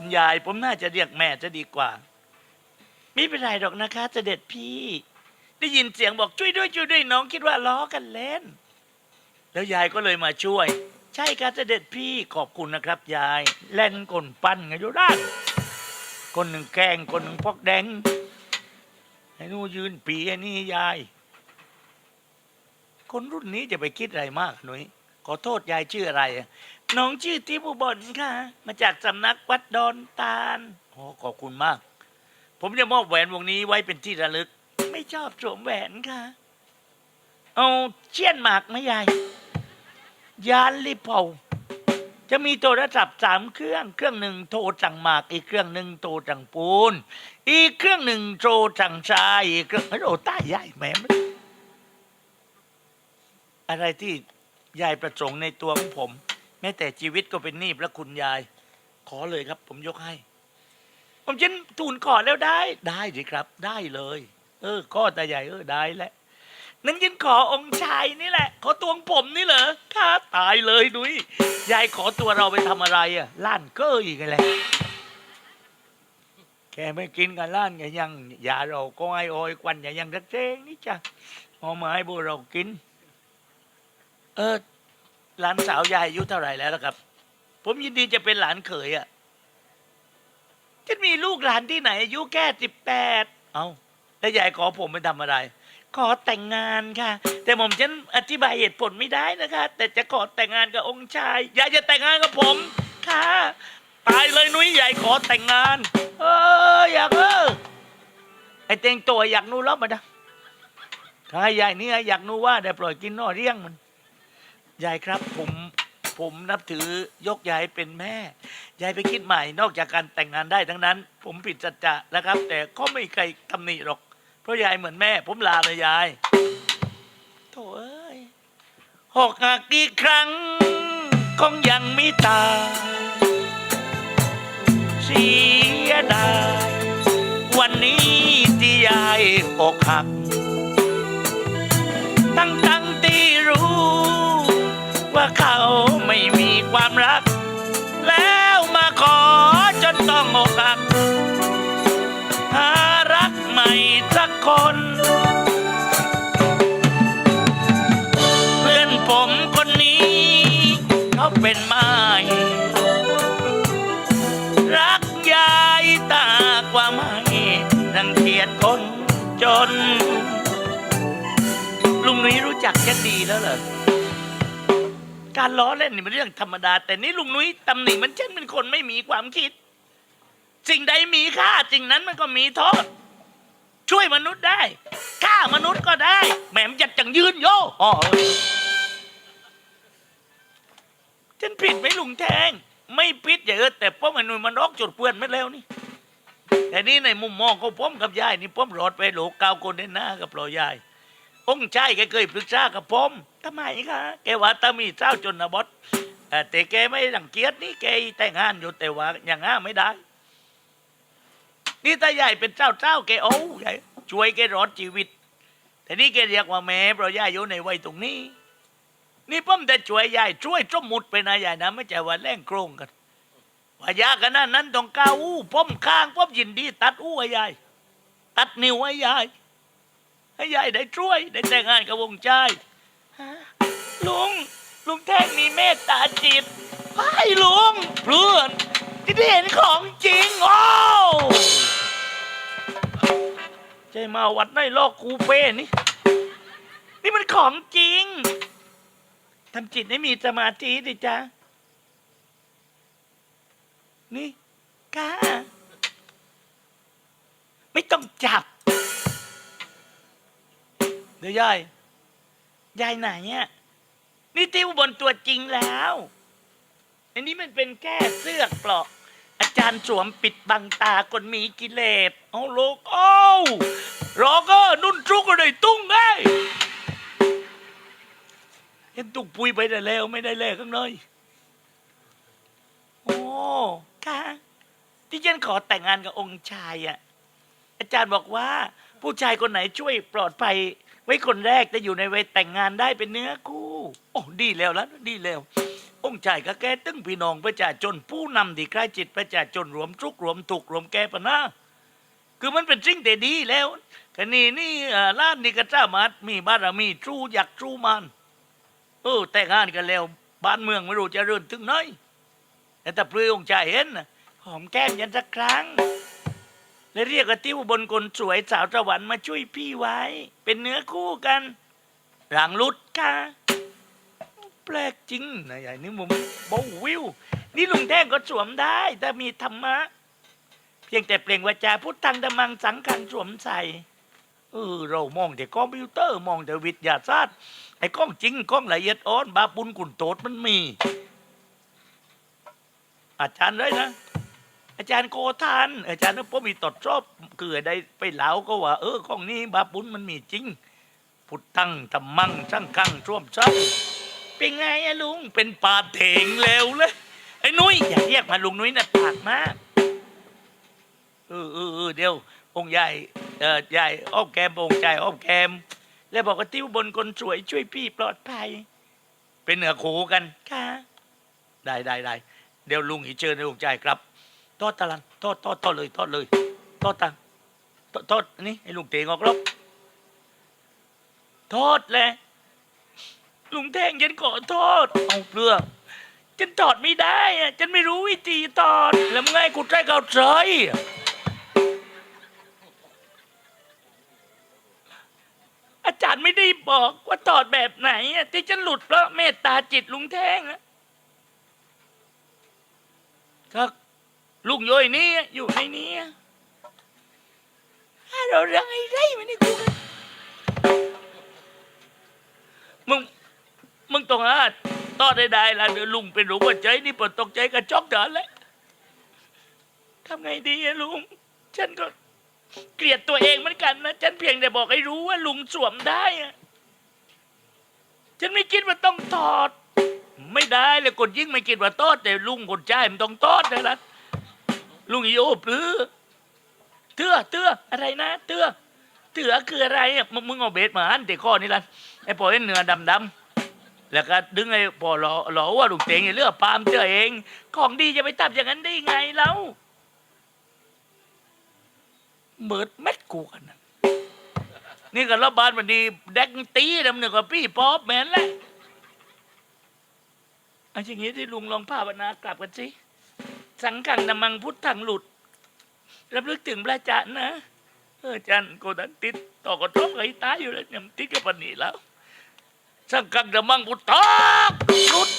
คุณยาย ผมน่าจะเรียกแม่จะดีกว่า ไม่เป็นไรหรอกนะคะเสด็จพี่ ได้ยินเสียงบอกช่วยด้วยช่วยด้วยน้องคิดว่าล้อกันเล่น แล้วยายก็เลยมาช่วย ใช่ครับเสด็จพี่ขอบคุณนะครับ ยายเล่นกลปั้นกันอยู่ด้านคนหนึ่งแกล้งคนหนึ่งพอกแดงไอ้นู่ยืนปีไอ้นี่ยาย คนรุ่นนี้จะไปคิดอะไรมากหนุยขอโทษยายชื่ออะไร น้องชื่อทิพย์อุบลค่ะ มาจากสำนักวัดดอนตาลโอ้ขอบคุณมาก ผมจะมอบแหวนวงนี้ไว้เป็นที่ระลึก ไม่ชอบสวมแหวนค่ะ เอาเชี่ยนหมากไหมยาย ยานรีบเผาจะมีโทรศัพท์สามเครื่อง เครื่องหนึ่งโทรสั่งหมาก อีกเครื่องหนึ่งโทรสั่งปูน อีกเครื่องหนึ่งโทรสั่งชายอีกเครื่องโอ้ตายยายแหม่มันอะไรที่ยายประสงค์ในตัวของผม แม้แต่ชีวิตก็เป็นหนี้พระคุณยาย ขอเลยครับ ผมยกให้ ผมฉันทูลขอแล้วได้ ได้สิครับ ได้เลย เออข้อตาใหญ่เออได้แหละนั้นยันขอองค์ชายนี่แหละ ขอตัวของผมนี่เหรอข้าตายเลยดุยยายขอตัวเราไปทำอะไรอะล้านเก้ออีกแหละแกไม่กินกันล้านแกยังอย่าเราก็ไอ้โอยควันอย่ายังรักเจงนี่จ้ะเอามาให้พวกเรากิน เออ หลานสาวยายอายุเท่าไหร่แล้วล่ะครับ ผมยินดีจะเป็นหลานเขยอะจะมีลูกหลานที่ไหนอายุแค่สิบแปดเอาแล้วยายขอผมไปทำอะไร ขอแต่งงานค่ะ แต่ผมฉันอธิบายเหตุผลไม่ได้นะคะ แต่จะขอแต่งงานกับองค์ชายยายจะแต่งงานกับผมค่ะตายเลยนุ้ยยายขอแต่งงาน เอออยากเออไอเต็งตัวอยากนู่รอบมาดะถ้ายายนี่อยากนู่ว่าได้ปล่อยกินนอเรี่ยงมัน ยายครับผมผมนับถือยกยายเป็นแม่ ยายไปคิดใหม่นอกจากการแต่งงานได้ทั้งนั้น ผมผิดสัจจะนะครับ แต่ก็ไม่ใครตำหนิหรอก เพราะยายเหมือนแม่ ผมลาเลยยายโถเอ้ยหกหักกี่ครั้งคงยังไม่ตายเสียดายวันนี้ที่ยายอกหัก ความรัก แล้วมาขอจนต้องอกหักหารักใหม่สักคน เพื่อนผมคนนี้เขาเป็นไม้รักยายตากว่าไม่รังเกียจคนจน ลุงนุ้ยรู้จักฉันดีแล้วเหรอ การล้อเล่นนี่เป็นเรื่องธรรมดา แต่นี่ลุงนุ้ยตำหนิมันเช่นเป็นคนไม่มีความคิด สิ่งใดมีค่าสิ่งนั้นมันก็มีโทษ ช่วยมนุษย์ได้ฆ่ามนุษย์ก็ได้แหมมจัดจังยืนโยอ๋อเออฉันผิดไหมลุงแทง ไม่ผิดอย่าเออแต่ป้อมไอ้หนุ่ยมันรอกจุดเปื้อนไม่แล้วนี่ แต่นี่ในมุมมองของผมกับยายนี่ผมรอดไปโหลกเกาคนเดนหน้ากับรายาย องค์ชายแกเคยปรึกษากับผมทำไมคะแกว่าตามีเจ้าจนบดเอ่อแต่แกไม่รังเกียจนี่แกแต่งงานอยู่แต่ว่าอย่างง่าไม่ได้ นี่ตาใหญ่เป็นเจ้าเจ้าแกโอ้ใหญ่ช่วยแกรอดชีวิต แต่นี่แกเรียกว่าแม่เพราะยายอยู่ในวัยตรงนี้ นี่ผมแต่ช่วยยายช่วยจมมุดไปนะยายนะไม่ใช่ว่าแล่งโครงกันว่ายากขนาดนั้นต้องก้าวอู้ผมข้างผมยินดี ตัดอู้ให้ยายตัดนิ้วให้ยาย ให้ยายได้ช่วย ได้แต่งงานกับวงใจฮะลุง ลุงแท่งมีเมตตาจิตให้ลุงเพื่อนที่ได้เห็นของจริงโอ้ใจมาวัดในโลกคูเป้นี่ นี่มันของจริงทำจิตให้มีสมาธิดิจ้านี่กาไม่ต้องจับ เดี๋ยวยายยายไหนเนี่ยนี่ที่อุบลตัวจริงแล้วอันนี้มันเป็นแค่เสื้อกเปลาะอาจารย์สวมปิดบังตาคนมีกิเลสเอาโลกโอ้รอก็นุ่นจุกก็ได้ตุ้งไงเห็นตุกปุยไปได้แล้วไม่ได้แล้วข้างในโอ้ค่ะที่ฉันขอแต่งงานกับองค์ชายอะอาจารย์บอกว่า ผู้ชายคนไหนช่วยปลอดภัย ไว้คนแรกจะอยู่ในวัยแต่งงานได้เป็นเนื้อคู่โอ้ดีแล้วล้วดีแล้ว องค์ชายก็แก้ตึงพี่น้องประชาชนผู้นำที่ใกล้จิตประชาชนรวมทุกข์รวมถูกรวมแก้ปัญหาคือมันเป็นสิ่งแต่ดีแล้วกันนี่นี่ล้านนี่ก็สามารถมีบารมีทรูอยากทรูมันเออแต่งงานกันแล้ว บ้านเมืองไม่รู้จะเรื่นถึงไหนแต่เพื่อองค์ชายเห็นนะหอมแก้มยันสักครั้ง แล้วเรียกกระติ้วบนคนสวยสาวสวรรค์มาช่วยพี่ไว้ เป็นเนื้อคู่กัน หลังรุดค่ะ แปลกจริงนะใหญ่นี่มุมโบวิว นี่ลุงแท่งก็สวมได้ถ้ามีธรรมะ เพียงแต่เปล่งวาจาพุทธังดมังสังขังสวมใส่เออเรามองแต่คอมพิวเตอร์มองแต่วิทยาศาสตร์ไอ้กล้องจริงกล้องละเอียดอ่อนบาปุนกุนโตดมันมี อาจารย์เลยนะ อาจารย์โกทานอาจารย์นึกผมมีตดชอบเกิดได้ไปเหลาก็ว่า เออของนี้บาปุนมันมีจริง พุทธังธรรมังสังขังช่วมซ้ำเป็นไงอะลุงเป็นปาเถงเร็วเลยไอ้นุ้ยอย่าเรียกมาลุงนุ้ยนะปากมากเออเออเออเดี๋ยวองค์ใหญ่เออใหญ่อ้อมแกมองค์ใหญ่อ้อมแกม แล้วบอกว่าติ้วบนคนสวยช่วยพี่ปลอดภัย เป็นเหนือโขกันค่ะได้ได้ได้เดี๋ยวลุงอีเชิญในองค์ใจครับ ทอดตะลันทอดทอดทอดเลยทอดเลยทอดตังทอดทอดนี่ให้ลุงเตงออกรบทอดเลยลุงแทงฉันขอโทษเอาเปลือกฉันทอดไม่ได้อะฉันไม่รู้วิธีทอดแล้วไงกูใจเขาใจอะอาจารย์ไม่ได้บอกว่าทอดแบบไหนอะที่ฉันหลุดเพราะเมตตาจิตลุงแท่งอะก็ ลุงโยยนี่อยู่ในนี้ถ้าเราเรื่องไอ้ไรมันนี่กูมึงมึงต้องอาต่อได้ได้ละเดี๋ยวลุงเป็นรู้ว่าใจนี่ปวดตกใจกระจอกเดินแล้วทำไงดีอะลุง ฉันก็เกลียดตัวเองเหมือนกันนะ ฉันเพียงแต่บอกให้รู้ว่าลุงสวมได้อะฉันไม่คิดว่าต้องถอด ไม่ได้เลยกดยิ่งไม่คิดว่าโทษแต่ลุงคนใจมันต้องโทษนะล่ะ ลุงอีโอปลือเตือเตืออะไรนะ เตือเตือคืออะไรอะมึงมึงเอาเบสมาอันแต่ข้อนี่ล่ะไอ้พอเห็นเนื้อดำดำแล้วก็ดึงไอ้พอหล่อหล่อว่าลุงเตงอย่าเลือกปาล์มเตือเอง ของดีจะไปทำอย่างนั้นได้ไงแล้วเบิดเม็ดกูกันนะนี่ก็รับบานมันดีแดกตีดำหนึ่งกับพี่ป๊อปแมนแหละเอาอย่างนี้ที่ลุงลองภาวนา กลับกันสิ สังขังนำมังพุทธังหลุดรับลึกถึงพระอาจารย์นะเอออาจารย์โกดันติดต่อกระทบกับไอ้ตายอยู่แล้วเนี่ยมันติดกับปนีแล้ว สังขังนำมังพุทธังหลุด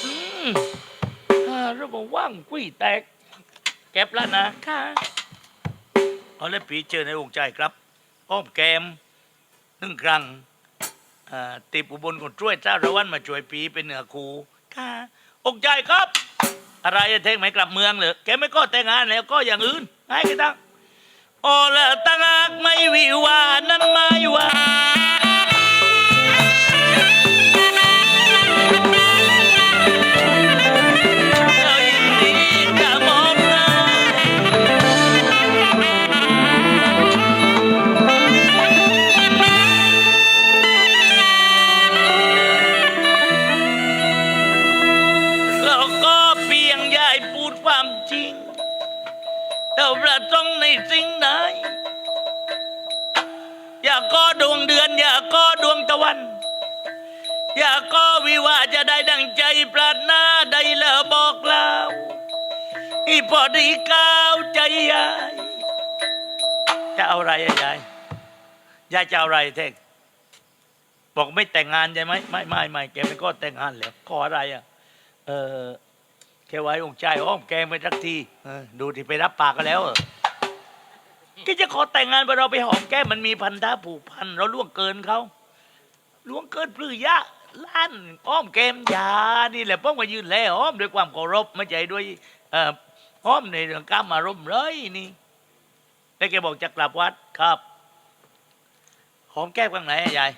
อ่าแล้วบว่างกุ้ยแตก แก็บแล้วนะค่ะเอาเลยปีเจอในองค์ใจครับอ้อมแกมหนึ่งครั้งอ่าติบอุบลคนช่วยเจ้าระวันมาช่วยปีเป็นเหนือคูค่ะอกใจครับ อะไรอะเท่งไหมกลับเมืองเหรอแกไม่ก็แต่งงานแล้วก็อย่างอื่นไงกันตั้งโอละตั้งอักไม่วิวานั้นไม่ว่าเรา ความจริงเราประสงค์ในสิ่งไหน อย่าก็ดวงเดือน อย่าก็ดวงตะวัน อย่าก็วิวาจะได้ดังใจปรารถนาได้แล้วบอกเล่าอีพอดีก้าวใจยายจะเอาอะไรอะยายยายจะเอาอะไรเท่งบอกไม่แต่งงานใช่ไหมไม่ไม่ไม่แกไม่ก็แต่งงานแล้วขออะไรอะ เออ แค่ไว้องค์ใจอ้อมแกงไปสักทีเออดูที่ไปรับปากกันแล้วเหรอก็จะขอแต่งงานไปเราไปหอมแก้มมันมีพันธะผูกพันเราล่วงเกินเขาล่วงเกินปลื้ยะล้านอ้อมแก้มยานี่แหละป้องมายืนแลอ้อมด้วยความเคารพไม่ใจด้วยเอ่ออ้อมในเรื่องการมารมณ์เลยนี่แล้วแกบอกจะกลับวัดครับหอมแก้มข้างไหนอะยาย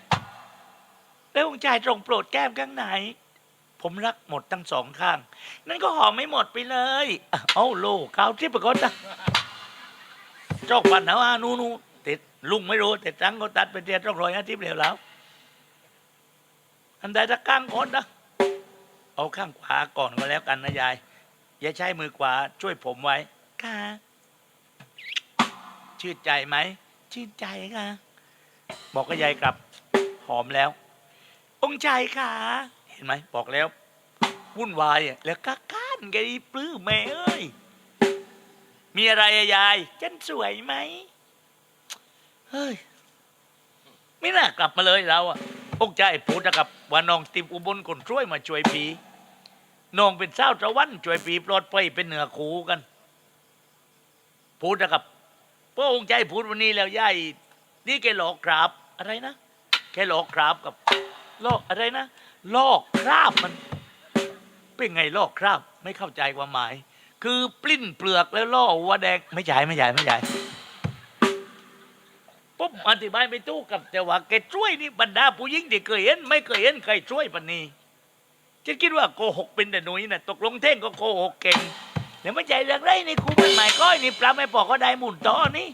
แล้วองค์ชายตรงโปรดแก้มข้างไหน ผมรักหมดทั้งสองข้าง นั่นก็หอมไม่หมดไปเลย เอาโลข้าวทิพย์ไปก่อนนะเจ้าปันนะว่านู่นนู่นติดลุงไม่รู้แต่จังก็ตัดไปเดียวต้องรอยอาทิตย์เร็วแล้ว อันใดตะกลางคนนะเอาข้างขวาก่อนก็แล้วกันนะยาย อย่าใช้มือขวาช่วยผมไว้ ค่ะ ชื่นใจไหม ชื่นใจค่ะ บอกกับยายกลับ หอมแล้ว องค์ชายค่ะ ห็นไหมบอกแล้ววุ่นวายอะแล้วก็ก้านไงปลื้มแม่เอ้ยมีอะไรอะยายฉันสวยไหมเฮ้ยไม่น่ากลับมาเลยเราอะองค์ชายพูดนะครับว่าน้องติมอุบลคนช่วยมาช่วยปีน้องเป็นเศร้าตะวันช่วยปีปลอดภัยเป็นเหนือคูกัน พูดนะครับพระองค์ชายพูดวันนี้แล้วยายนี่แกหลอกกราบอะไรนะแกหลอกกราบกับลอกอะไรนะ ลอกคราบมัน เป็นไงลอกคราบไม่เข้าใจความหมาย คือปลิ้นเปลือกแล้วล่อหัวแดงไม่ใช่ไม่ใช่ไม่ใช่ปุ๊บอธิบายไม่ถูกกับแต่ว่าแกช่วยนี่บรรดาผู้หญิงที่เคยเห็น ไม่เคยเห็นใครช่วยปานนี้ฉันคิดว่าโกหกเป็นแต่หนุ่ยนะตกลงเท่งก็โกหกเก่งแล้วไม่ใจเรื่องไรนี่ครูเป็นหมายก้อยนี่ปลาไม่ปอกก็ได้หมุนต่อนี่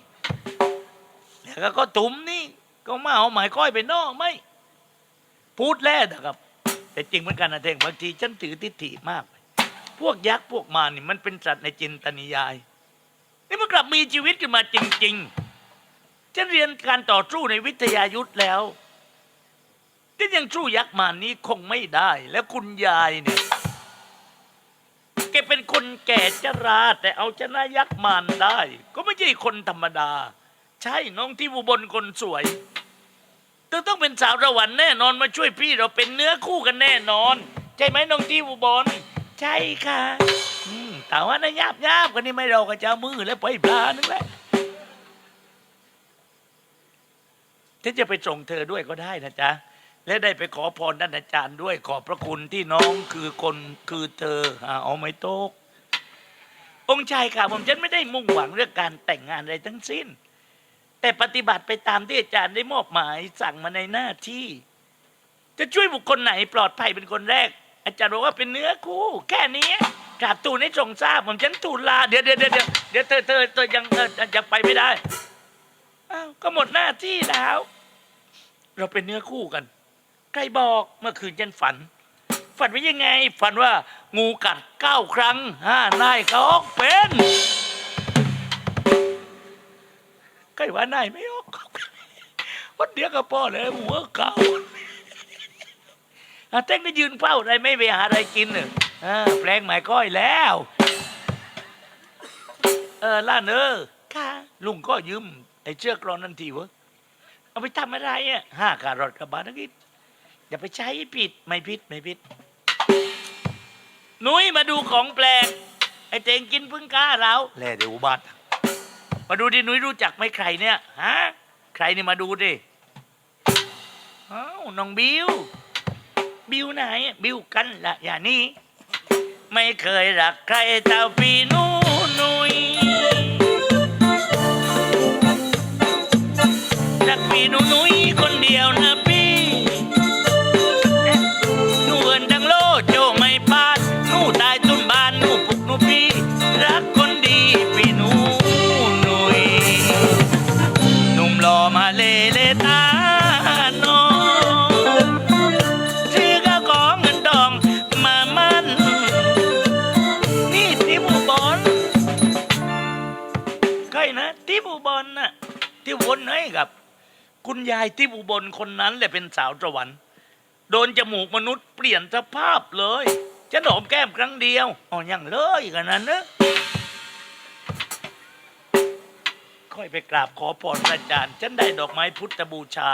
แล้วก็ก็ตุ่มนี่ก็มาเอาหมายก้อยไปนอกไหมพูดแล้วนะครับ แต่จริงเหมือนกันนะเท่งบางทีฉันถือทิฏฐิมาก พวกยักษ์พวกมารนี่มันเป็นสัตว์ในจินตนิยาย นี่มันกลับมีชีวิตขึ้นมาจริง ๆ ฉันเรียนการต่อสู้ในวิทยายุทธแล้วฉันยังสู้ยักษ์มารนี้คงไม่ได้ แล้วคุณยายเนี่ยแกเป็นคนแก่ชราแต่เอาชนะยักษ์มารได้ ก็ไม่ใช่คนธรรมดา ใช่น้องที่อุบลคนสวย เธอต้องเป็นสาวสวรรค์แน่นอนมาช่วยพี่เราเป็นเนื้อคู่กันแน่นอน ใช่ไหมน้องที่อุบลใช่ค่ะอืมแต่ว่านะยาบยาบกันนี่ไม่เราก็จะเอามือแล้วไปล่อยปลานึงแหละฉันจะไปส่งเธอด้วยก็ได้นะจ๊ะ และได้ไปขอพรด้านอาจารย์ด้วยขอบพระคุณที่น้องคือคนคือเธออ่าเอาไม่โตก องค์ชายค่ะผมฉันไม่ได้มุ่งหวังเรื่องการแต่งงานอะไรทั้งสิ้น แต่ปฏิบัติไปตามที่อาจารย์ได้มอบหมายสั่งมาในหน้าที่ จะช่วยบุคคลไหนปลอดภัยเป็นคนแรก อาจารย์บอกว่าเป็นเนื้อคู่ แค่นี้กราบตูนให้ทรงทราบผมฉันทูลลาเดี๋ยวเดี๋ยวเดี๋ยวเดี๋ยวเธอเธอเธอยังเออยังไปไม่ได้อ้าวก็หมดหน้าที่แล้ว เราเป็นเนื้อคู่กัน ใครบอกเมื่อคืนฉันฝัน ฝันว่ายังไง ฝันว่างูกัดเก้าครั้งห้านายเขาเป็น ใครว่านายไม่ออกวันเดียวกับพ่อเลยหัวเก่าอาเต้งได้ยืนเฝ้าอะไรไม่ไปหาอะไรกินเนอะอ่าแปลงหมายก้อยแล้ว เออล่านเออค่ะลุงก็ยืมไอ้เชือกรอนนั่นทีวะเอาไปทำอะไรอะห้าการอดกระบาดนักนิดอย่าไปใช้ผิดไม่ผิดไม่ผิดหนุ้ยมาดูของแปลกไอ้เตงกินพึ่งกล้าเราแล่เดี๋ยวอุบัติ มาดูดิหนุ้ยรู้จักไหมใครเนี่ยฮะใครนี่มาดูดิอ้าวน้องบิว บิวไหน บิวกันละอย่างนี้ ไม่เคยรักใครเท่าพี่หนูนุยรักพี่หนูนุยคนเดียวนะ ยายที่บุบลคนนั้นแหละเป็นสาวสวรรค์โดนจมูกมนุษย์เปลี่ยนสภาพเลยจะหอมแก้มครั้งเดียวอ๋อยังเลยกันนั้นเนอะค่อยไปกราบขอพรพระอาจารย์ ฉันได้ดอกไม้พุทธบูชา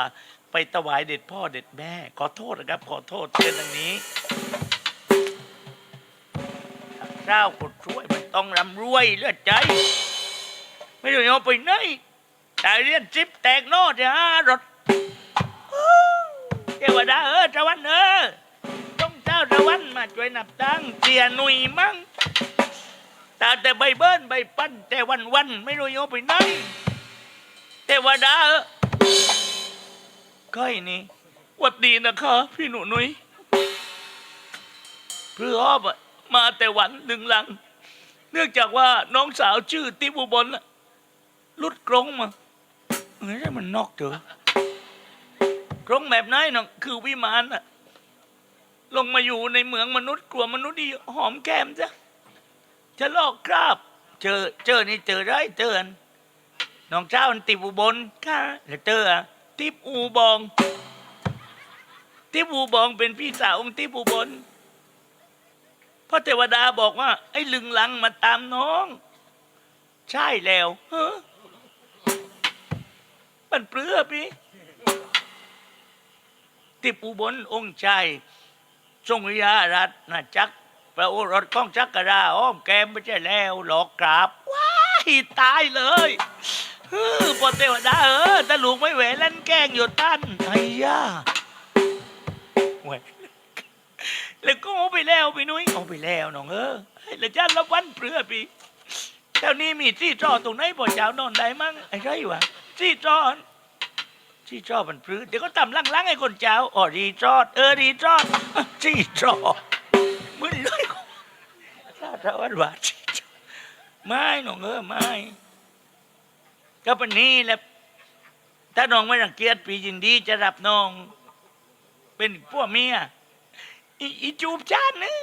ไปถวายเด็ดพ่อเด็ดแม่ ขอโทษนะครับ ขอโทษเช่นอย่างนี้เจ้าคนช่วยมันต้องร่ำรวยเลือดใจ ไม่ได้เอาไปไหน แต่เรียนจิบแตกโน่จะหารถเทวดาเออตะวันเออต้องเจ้าตะวันมาช่วยนับตังเสียหนุ่ยมั้งแต่แต่ใบเบิ้ลใบปั้นแต่วันวันไม่รู้เอาไปไหนเทวดาเออก้อยนี่วัดดีนะคะพี่หนูนุ้ยเพื่ออ้อมมาแต่วันหนึ่งหลัง เนื่องจากว่าน้องสาวชื่อติบุบลน่ะลุดกรงมา เฮ้ยมันนอกเถอะกรงแบบไหนน้องคือวิมานน่ะลงมาอยู่ในเมืองมนุษย์กลัวมนุษย์ดีหอมแก้มจ้ะจะลอกคราบ เจอเจอนี่เจอได้เจออันน้องเจ้าอันติบอุบลค่ะแล้วเจออะติบอูบอง ติบอูบองเป็นพี่สาวของติบอุบลพระเทวดาบอกว่า ไอ้ลึงลังมาตามน้อง ใช่แล้วเฮ้อ มันเปลือพี่ติบอุบลองค์ชายทรงริยารัตนจักพระโอรสของจักรราอ้อมแกมไม่ใช่แล้วหลอกกราบว้ายตายเลยเออพอเทวดาเออตะลุกไม่แหวนเล่นแกล้งอยู่ตั้นไอ้ย่าแหวนแล้วก็เอาไปแล้วพี่นุ้ยเอาไปแล้วน้องเออแล้วจ้าละวันเปลือพี่แถวนี้มีที่จอตรงไหนพอเจ้านอนได้มั้งไอ้ไรวะ ที่จอที่จอดมันพลื้นเดี๋ยวก็ตำลังๆไอ้คนเจ้าอ๋อรีจอด เออรีจอดที่จอดมึนเลยถ้าถ้าวันว่าที่จอดไม่หนองเออไม่ก็เป็นนี้แหละถ้าน้องไม่รังเกียจปียินดีจะรับน้อง เป็นพวกเมียอีจูบจานนะ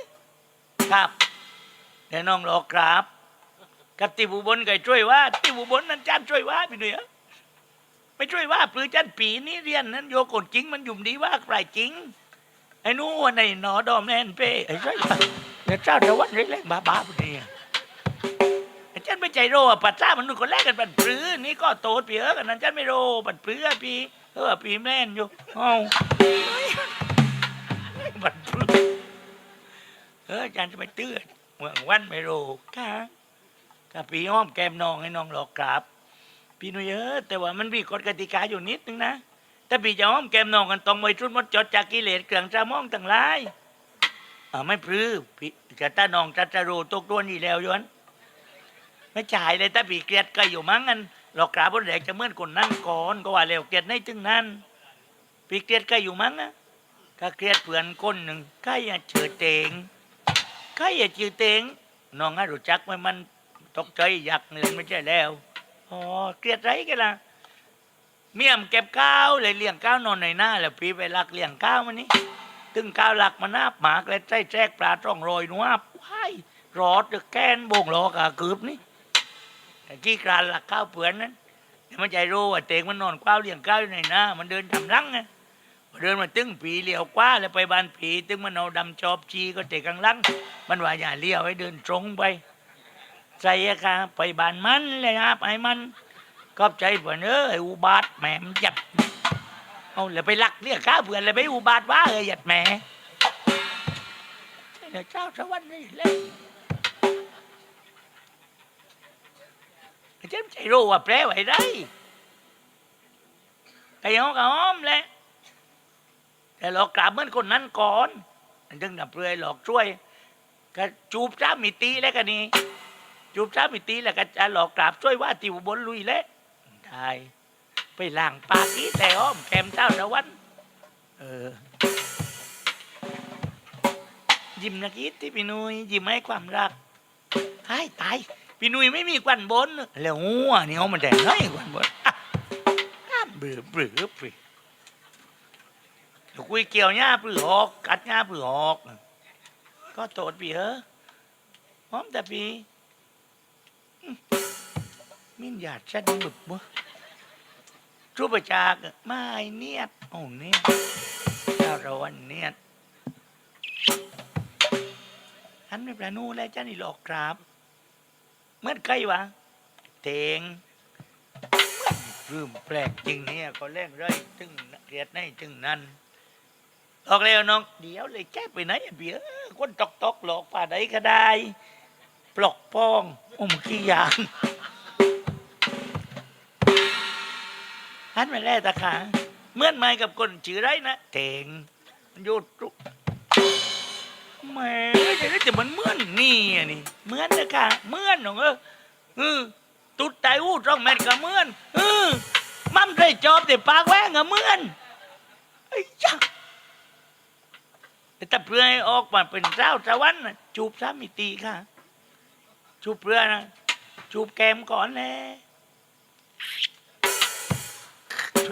ครับแต่น้องรอกราบกับติบุบนก็ช่วยว่าติบุบนนั้นจานช่วยว่าพี่หนุ่ยอ ไม่ช่วยว่าปลือจันปีนี้เรียนนั้นโยกดจริงมันหยุ่มดีว่าใครจริง ไอ้นู้นไอ้หนอดอมแน่นเป้ไอ้ไรวะเดี๋ยเจ้าตะวันเล็กๆบ้าบ้าพวกนี้ไอ้จันไม่ใจโร่ปัดจ้ามันนู่นคนแรกกันปัดปลือนี่ก็โตดเปียกันนั้นจันไม่โร่ปัดปลือปีเออปีแม่นอยู่เอ้าปัดปลือเออจันจะไปเตือนเมืองวันไม่โร่ค่ะกับปีอ้อมแก้มน้องให้น้องหลอกกราบ พี่นุยเออแต่ว่ามันมีกฎกติกาอยู่นิดนึงนะถ้าพี่จะห้อมแกมนองกันต้องไว้ชุดมดจดจากกิเลสเครื่องจะมองต่างหลายอ่าไม่พลื้พี่จะตานองจะจะรูตกตัวนี่แล้วยวนไม่จ่ายเลยถ้าพี่เกลียดก็อยู่มั้งกันหลอกกราบบนแดกจะเมื่อนคนนั่งก่อนก็ว่าแล้วเกลียดในถึงนั้นพี่เกลียดก็อยู่มั้งนะถ้าเกลียดเผื่อนคนหนึ่งใครอย่าเฉอเตงใครอย่าจือเตงน้องให้รู้จักไหมมันตกใจอยากเนื่อไม่ใช่แล้ว อ๋อเกลียดไรกันล่ะเมียมเก็บข้าวเลยเลี้ยงข้าวนอนในหน้าแล้วปีไปลักเลี้ยงข้าวมันนี่ตึงข้าวหลักมานาบหมากเลยใจแจกปลาต้องโรยนัวว้ายรอดเดือแกนโบ่งรอกะกืบนี่แต่กี้กรานหลักข้าวเปือนนั้นแต่มันใจรู้ว่าเตงมันนอนข้าวเลี้ยงข้าวอยู่ในหน้ามันเดินทำรังไงเดินมาตึงผีเลี้ยวกว้าแล้วไปบ้านผีตึงมันเอาดำจอบจีก็เตะกังลังมันว่าอย่าเลี้ยวให้เดินตรงไป ใจอะค่ะไปบ้านมันเลยครับไอ้มันก็ใจเพื่อนเออไอ้อุบาทแหมมนหยัดเอาเลยไปลักเรียกข้าเพื่อนเลยไปอุบาทว่าเออหยัดแหมเดี๋ยวเจ้าสวรรค์นี่เลยเจ้าใจรู้ว่าแปลไว้ได้ไอ้ห้องกับห้อมแหละแต่หลอกกราบเหมือนคนนั้นก่อนถึงดับเปลือยหลอกช่วยก็จูบจ้ามีตีแล้วกันนี่ จูบจ้ามิตีแล้วก็จะหลอกกราบช่วยว่าติวบนลุยเละได้ไปล่างปากอีแต่อ้อมแกมเจ้าตะวัน เออ ยิ้มนักอีที่พี่นุยยิ้มให้ความรักตายตายพี่นุยไม่มีควันบน แล้วหัวนี่เขามันแดงน้อยควันบนอะอะเบื่อเบื่อเบื่อแล้วคุยเกี่ยวหญ้าปลือหอก กัดหญ้าปลือหอก ก็โตดพี่เออหอมแต่พี่ มิ่นหยาดชัดบึบวะรูปจากไม่เนียดโอ้เนียดเจ้าระวันเนียดอันไม่ประนูแล้วจ้านี่หลอกกราบเมื่อนใครวะเตงรืมแปลกจริงเนี่ยก็เล่นไรถึงเกลียดในถึงนั้นออกแล้วน้องเดี๋ยวเลยแก้ไปไหนเบี้ยคนตอกตอกหลอกป่าใดก็ได้ ปลอกป้องอมขี้ยาง หันไปแล่ตาขาเหมื่อนไม้กับคนชื่อไรนะเตงมันโยดรุแหม่จะได้แต่มันเหมื่อนนี่อะนี่เหมือนนะค่ะเหมื่อนหนองเออเออตุดใจอู้จ้องแม่นก็เหมื่อนเออมั่มใจจอบแต่ปากแหวงก็เหมื่อนไอ้ยักแต่เพื่อให้ออกมาเป็นเจ้าสวรรค์น่ะจูบสามิตีค่ะ จูบเพื่อนะจูบแกมก่อนแหละ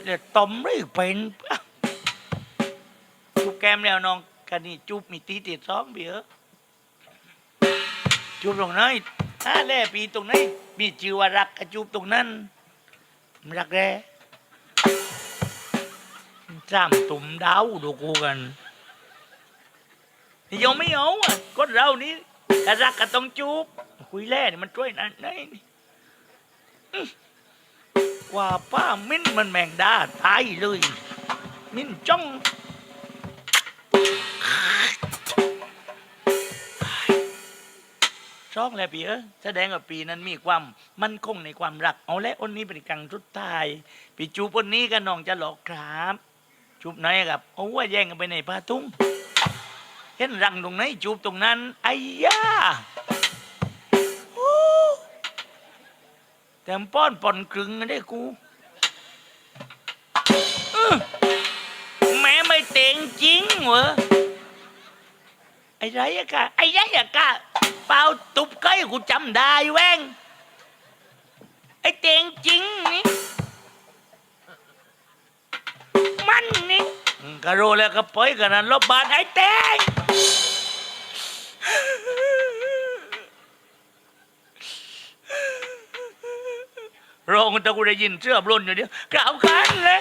เดี๋ยวต้มรือเป็นทุกแก้มแล้วน้องกันนี่จูบมีตีติดสองเบียจูบตรงไหนถ้าแล่ปีตรงไหนมีชื่อว่ารักกระจูบตรงนั้นรักแร่จำตุ่มดาวดูกูกันนี่ยังไม่เอาอะคนเรานี่กระรักก็ต้องจูบคุยแล่นี่มันช่วยนั่นนี่ กว่าป้ามิ้นมันแมงดาตายเลย มิ้นจ้องช่องแหละปีเออแสดงว่าปีนั้นมีความมั่นคงในความรัก เอาและอนนี้เป็นกลางสุดท้ายปีจูบอนนี้กันน้องจะหลอกครับจูบไหนครับโอ้ว่าแย่งกันไปในผ้าตุ้งเห็นรังตรงไหนจูบตรงนั้นไอ้ย่า แต่มป้อนป่อนกลึงกันได้กูแม่ไม่เต็งจริงเหรอไอ้ไรอะกะไอ้ไรอะกะเปล่าตุบก้อยกูจำได้แว้งไอ้เตียงจริงนี่มันนี่กระโรแล้วก็ปล่อยกันนั้นลบบานไอ้เตีย งร้องตะกูได้ยินเสื้อบล้นอยู่เดียวกล่าวกันเลย